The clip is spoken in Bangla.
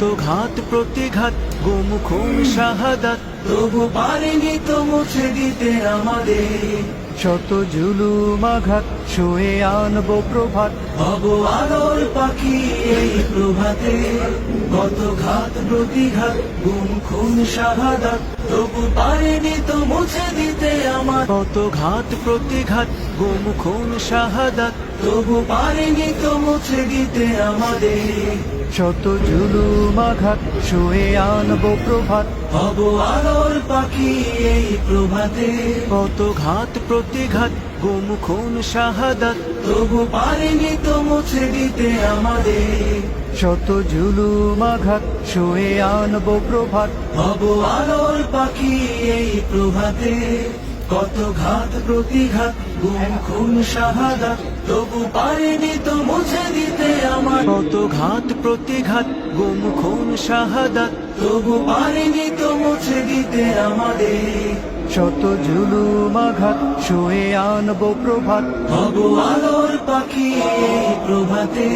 কত ঘাত প্রতিঘাত গুম খুন শাহাদাত। তবু পারেনি তো মুছে দিতে আমাদের। শত জুলুম আঘাত শুয়ে আনব প্রভাত। হব আলোর পাখি এই প্রভাতে কত ঘাত প্রতিঘাত গুম খুন শাহাদাত তবু পারেনি তো মুছে দিতে আমার। কত ঘাত প্রতিঘাত গুম খুন শাহাদাত তবু পারেনি তো মুছে দিতে আমাদের। শত জুলুম আঘাত শুয়ে আনব প্রভাত। হব আলোর পাখি এই প্রভাতে কত ঘাত প্রতিঘাত গুম খুন শাহাদাত। তবু পারেনি তো মুছে দিতে আমাদের। শত জুলুম আঘাত শুয়ে আনব প্রভাত। হব আলোর পাখি এই প্রভাতে। কত ঘাত প্রতিঘাত গুম খুন শাহাদাত। তবু পারেনি তো মুছে কত ঘাত প্রতিঘাত গুম খুন শাহাদাত। তবু পারেনি তো মুছে দিতে আমাদের। শত জুলুম মাঘাত শুয়ে আনব প্রভাত। হব আলোর পাখি প্রভাতে।